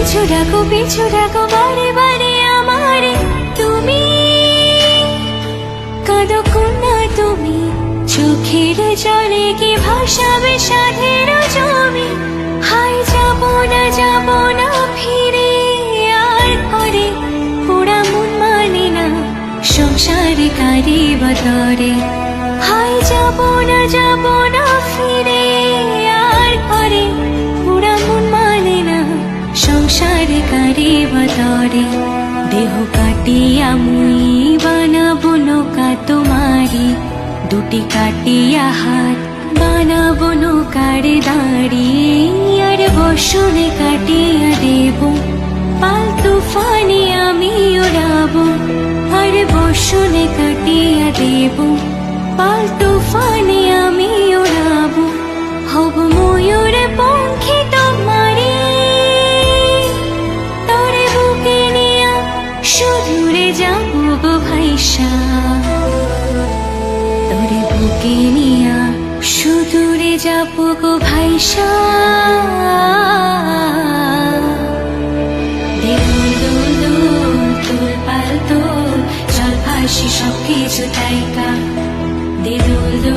পিছু ডাকো পিছু ডাকো, বারে বারে আমারে। তুমি কাঁদো কন্যা, তুমি চোখের জলে কি ভাসাবে সাধের জমি? হাই যাব না যাব না ফিরে আর করে পোড়া মন মানে না সংসারে কারি বদরে হাই যাব না, যাব সংসারে কারি বদরে দেহ কাটিয়া মুই বানাবো নৌকা তোমারি দুটি কাটিয়া হাত বানাবো নৌকার দাঁড়ি আর বসনে কাটিয়া দেব পাল তুফানে আমি ওড়াবো আর বসনে কাটিয়া দেব পাল তুফানে ভাইসা তোরে বুকে নিয়া সুদূরে যাব গো ভাইসা পাল তোল জল ভাসি সব কিছু তাইকা দেউল দুল